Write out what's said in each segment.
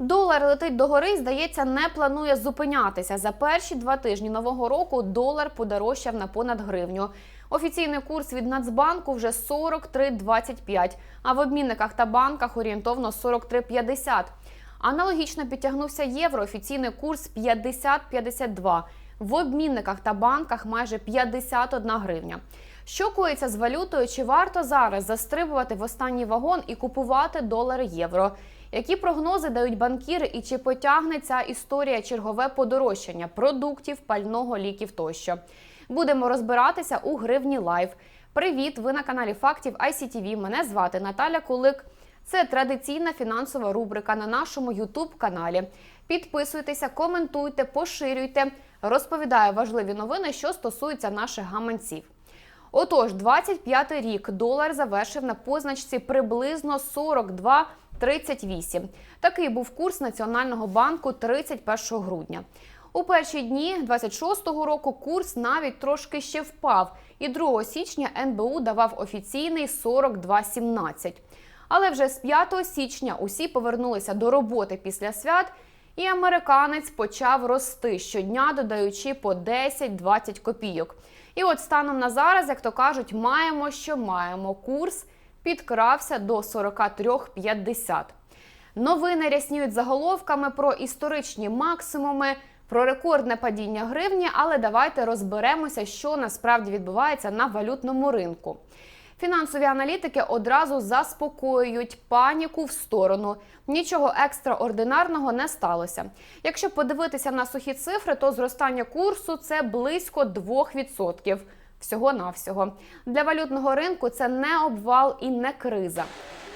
Долар летить догори, і, здається, не планує зупинятися. За перші два тижні нового року долар подорожчав на понад гривню. Офіційний курс від Нацбанку вже 43,25, а в обмінниках та банках орієнтовно 43,50. Аналогічно підтягнувся євро. Офіційний курс 50,52. В обмінниках та банках майже 51 гривня. Що коїться з валютою? Чи варто зараз застрибувати в останній вагон і купувати долари євро? Які прогнози дають банкіри і чи потягне ця історія чергове подорожчання продуктів, пального, ліків тощо? Будемо розбиратися у гривні лайв. Привіт! Ви на каналі Фактів ICTV. Мене звати Наталя Кулик. Це традиційна фінансова рубрика на нашому youtube каналі. Підписуйтеся, коментуйте, поширюйте. Розповідаю важливі новини, що стосуються наших гаманців. Отож, 25-й рік долар завершив на позначці приблизно 42,38. Такий був курс Національного банку 31 грудня. У перші дні 26-го року курс навіть трошки ще впав, і 2 січня НБУ давав офіційний 42,17. Але вже з 5 січня усі повернулися до роботи після свят, і американець почав рости щодня, додаючи по 10-20 копійок. І от станом на зараз, як то кажуть, маємо, що маємо. Курс підкрався до 43,50. Новини рясніють заголовками про історичні максимуми, про рекордне падіння гривні, але давайте розберемося, що насправді відбувається на валютному ринку. Фінансові аналітики одразу заспокоюють паніку в сторону. Нічого екстраординарного не сталося. Якщо подивитися на сухі цифри, то зростання курсу це близько 2%. Всього навсього для валютного ринку це не обвал і не криза.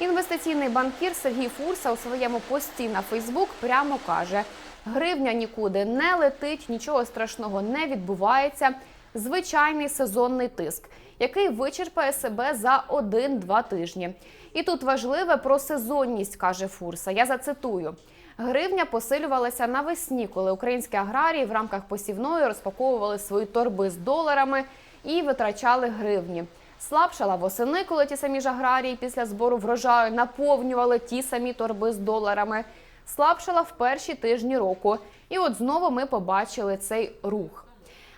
Інвестиційний банкір Сергій Фурса у своєму пості на Фейсбук прямо каже: гривня нікуди не летить, нічого страшного не відбувається. Звичайний сезонний тиск, який вичерпає себе за один-два тижні. І тут важливе про сезонність, каже Фурса. Я зацитую. Гривня посилювалася навесні, коли українські аграрії в рамках посівної розпаковували свої торби з доларами і витрачали гривні. Слабшала восени, коли ті самі ж аграрії після збору врожаю наповнювали ті самі торби з доларами. Слабшала в перші тижні року. І от знову ми побачили цей рух.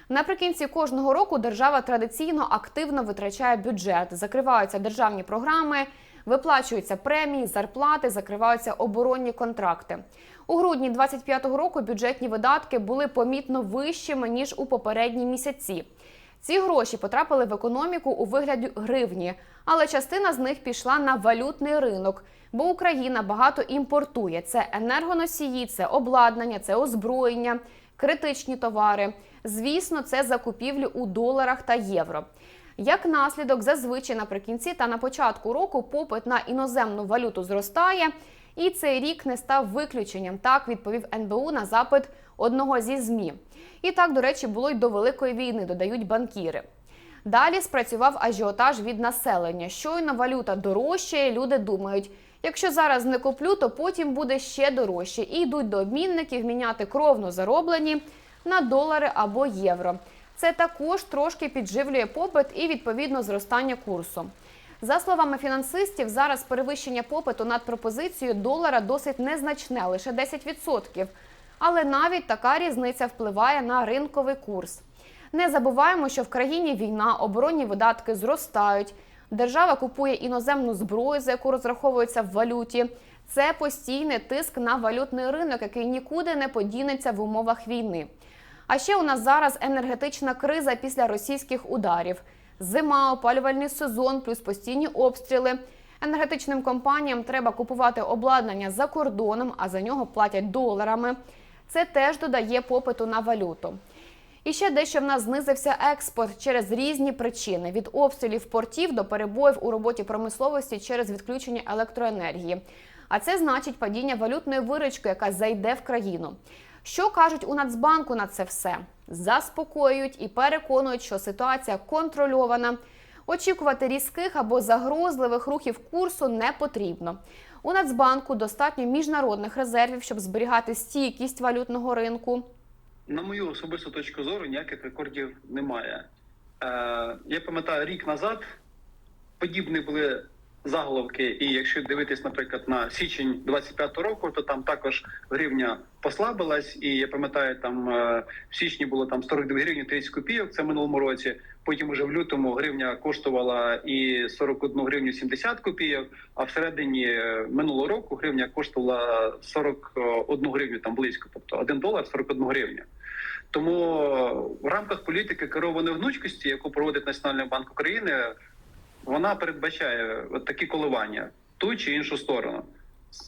Наприкінці кожного року держава традиційно активно витрачає бюджет, закриваються державні програми, виплачуються премії, зарплати, закриваються оборонні контракти. У грудні 25-го року бюджетні видатки були помітно вищими ніж у попередні місяці. Ці гроші потрапили в економіку у вигляді гривні, але частина з них пішла на валютний ринок, бо Україна багато імпортує. Це енергоносії, це обладнання, це озброєння, критичні товари. Звісно, це закупівлі у доларах та євро. Як наслідок, зазвичай наприкінці та на початку року попит на іноземну валюту зростає, і цей рік не став виключенням. Так відповів НБУ на запит одного зі ЗМІ. І так, до речі, було й до великої війни, додають банкіри. Далі спрацював ажіотаж від населення. Щойно валюта дорожчає, люди думають. Якщо зараз не куплю, то потім буде ще дорожче. І йдуть до обмінників міняти кровно зароблені на долари або євро. Це також трошки підживлює попит і відповідно зростання курсу. За словами фінансистів, зараз перевищення попиту над пропозицією долара досить незначне, лише 10%. Але навіть така різниця впливає на ринковий курс. Не забуваємо, що в країні війна, оборонні видатки зростають. Держава купує іноземну зброю, за яку розраховується в валюті. Це постійний тиск на валютний ринок, який нікуди не подінеться в умовах війни. А ще у нас зараз енергетична криза після російських ударів. Зима, опалювальний сезон, плюс постійні обстріли. Енергетичним компаніям треба купувати обладнання за кордоном, а за нього платять доларами. Це теж додає попиту на валюту. І ще дещо в нас знизився експорт через різні причини: від обстрілів портів до перебоїв у роботі промисловості через відключення електроенергії. А це значить падіння валютної виручки, яка зайде в країну. Що кажуть у Нацбанку на це все? Заспокоюють і переконують, що ситуація контрольована. Очікувати різких або загрозливих рухів курсу не потрібно. У Нацбанку достатньо міжнародних резервів, щоб зберігати стійкість валютного ринку. На мою особисту точку зору ніяких рекордів немає. Е, я пам'ятаю, рік назад подібні були заголовки. І якщо дивитись, наприклад, на січень 25 року, то там також гривня послабилась. І я пам'ятаю, там е, в січні було там 42 гривні 30 копійок. Це в минулому році. Потім уже в лютому гривня коштувала і 41 гривню 70 копійок. А всередині е, минулого року гривня коштувала 41 гривню, там близько, тобто 1 долар 41 гривню. Тому е, в рамках політики керованої гнучкості, яку проводить Національний банк України, вона передбачає от такі коливання ту чи іншу сторону.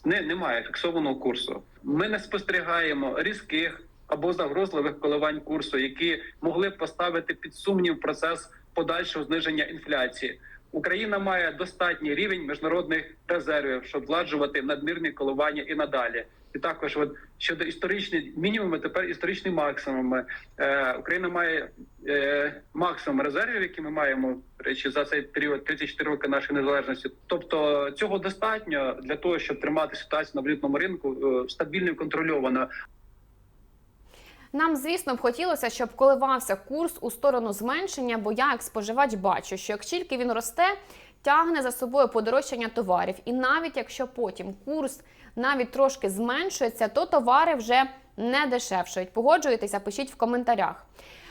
Не, немає фіксованого курсу. Ми не спостерігаємо різких або загрозливих коливань курсу, які могли б поставити під сумнів процес подальшого зниження інфляції. Україна має достатній рівень міжнародних резервів, щоб владжувати надмірні коливання і надалі. І також, от щодо історичних мінімумів, тепер історичні максимуми. Е, Україна має е, максимум резервів, які ми маємо речі, за цей період 34 роки нашої незалежності. Тобто цього достатньо для того, щоб тримати ситуацію на валютному ринку е, стабільно і контрольовано. Нам, звісно, б хотілося, щоб коливався курс у сторону зменшення, бо я, як споживач, бачу, що як тільки він росте, тягне за собою подорожчання товарів. І навіть якщо потім курс навіть трошки зменшується, то товари вже не дешевшають. Погоджуєтеся, пишіть в коментарях.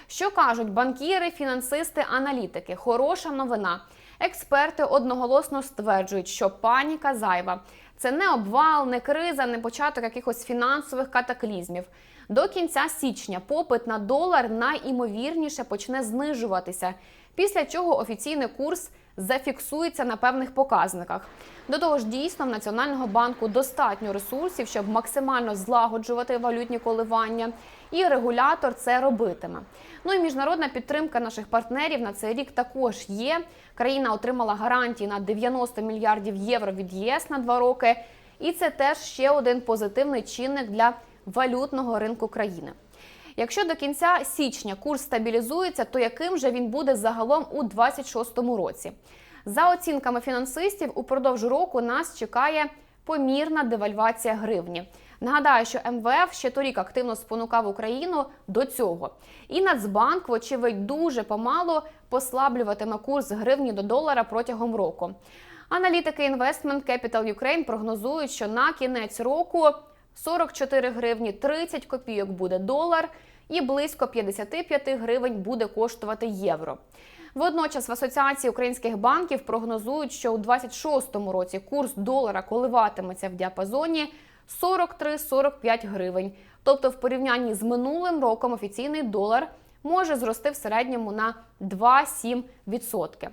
Що кажуть банкіри, фінансисти, аналітики? Хороша новина. Експерти одноголосно стверджують, що паніка зайва. Це не обвал, не криза, не початок якихось фінансових катаклізмів. До кінця січня попит на долар найімовірніше почне знижуватися, після чого офіційний курс зафіксується на певних показниках. До того ж, дійсно в Національного банку достатньо ресурсів, щоб максимально злагоджувати валютні коливання, і регулятор це робитиме. Ну і міжнародна підтримка наших партнерів на цей рік також є. Країна отримала гарантії на 90 мільярдів євро від ЄС на два роки. І це теж ще один позитивний чинник для валютного ринку країни. Якщо до кінця січня курс стабілізується, то яким же він буде загалом у 2026 році? За оцінками фінансистів, упродовж року нас чекає помірна девальвація гривні. Нагадаю, що МВФ ще торік активно спонукав Україну до цього. І Нацбанк, вочевидь, дуже помало послаблюватиме курс гривні до долара протягом року. Аналітики Investment Capital Ukraine прогнозують, що на кінець року 44 гривні 30 копійок буде долар, і близько 55 гривень буде коштувати євро. Водночас в Асоціації українських банків прогнозують, що у 2026 році курс долара коливатиметься в діапазоні 43-45 гривень. Тобто, в порівнянні з минулим роком офіційний долар може зрости в середньому на 2-7%.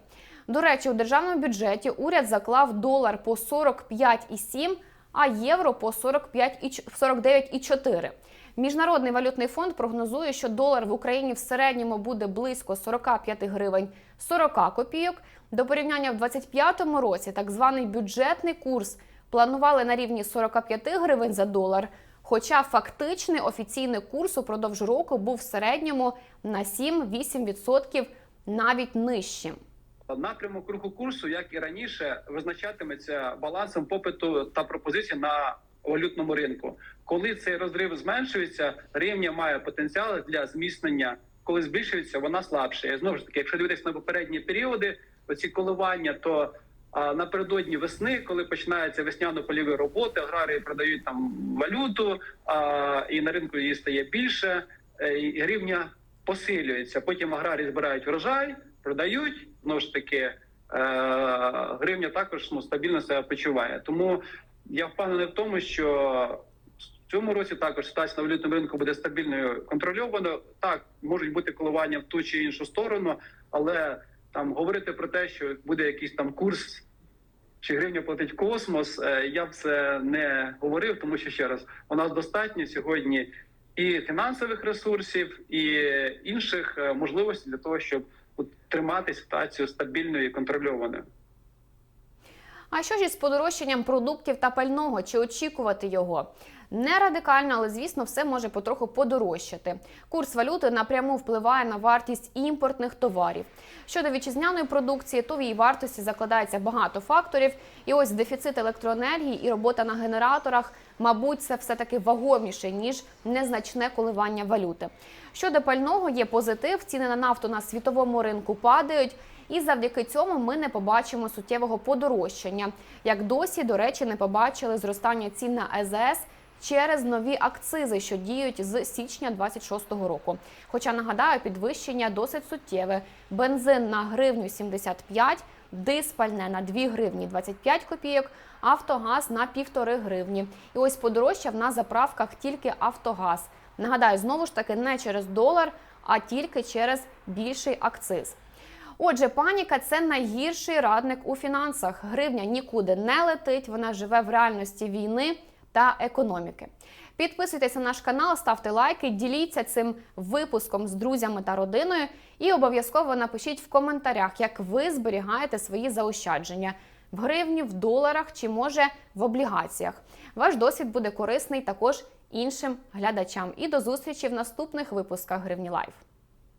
До речі, у державному бюджеті уряд заклав долар по 45,7, а євро по 45 і ч- 49,4. Міжнародний валютний фонд прогнозує, що долар в Україні в середньому буде близько 45 гривень 40 копійок. До порівняння в 2025 році так званий бюджетний курс планували на рівні 45 гривень за долар. Хоча фактичний офіційний курс упродовж року був в середньому на 7-8% навіть нижчим. Напрямок руху курсу, як і раніше, визначатиметься балансом попиту та пропозиції на валютному ринку. Коли цей розрив зменшується, гривня має потенціал для зміцнення. Коли збільшується, вона слабше. І знову ж таки, якщо дивитися на попередні періоди, оці коливання, то а, напередодні весни, коли починаються весняно-польові роботи, аграрії продають там валюту, а, і на ринку її стає більше, е, і гривня посилюється. Потім аграрії збирають врожай, продають знову ж таки. е, Гривня також ну, стабільно себе почуває. Тому я впевнений в тому, що в цьому році також ситуація на валютному ринку буде стабільною контрольованою. Так можуть бути коливання в ту чи іншу сторону, але там говорити про те, що буде якийсь там курс. Чи гривня платить космос? е, Я б це не говорив, тому що ще раз у нас достатньо сьогодні і фінансових ресурсів, і інших е, можливостей для того, щоб тримати ситуацію стабільною і контрольованою. А що ж із подорожчанням продуктів та пального? Чи очікувати його? Не радикально, але звісно, все може потроху подорожчати. Курс валюти напряму впливає на вартість імпортних товарів. Щодо вітчизняної продукції, то в її вартості закладається багато факторів. І ось дефіцит електроенергії і робота на генераторах, мабуть, це все таки вагоміше ніж незначне коливання валюти. Щодо пального, є позитив. Ціни на нафту на світовому ринку падають. І завдяки цьому ми не побачимо суттєвого подорожчання. Як досі, до речі, не побачили зростання цін на ЕЗС через нові акцизи, що діють з січня 26-го року. Хоча нагадаю, підвищення досить суттєве. Бензин на гривню 75, диспальне на 2 гривні 25 копійок, Автогаз на півтори гривні. І ось подорожчав на заправках тільки Автогаз. Нагадаю, знову ж таки не через долар, а тільки через більший акциз. Отже, паніка це найгірший радник у фінансах. Гривня нікуди не летить, вона живе в реальності війни та економіки. Підписуйтесь на наш канал, ставте лайки, діліться цим випуском з друзями та родиною. І обов'язково напишіть в коментарях, як ви зберігаєте свої заощадження в гривні, в доларах чи може в облігаціях. Ваш досвід буде корисний також іншим глядачам. І до зустрічі в наступних випусках Гривні Лайф.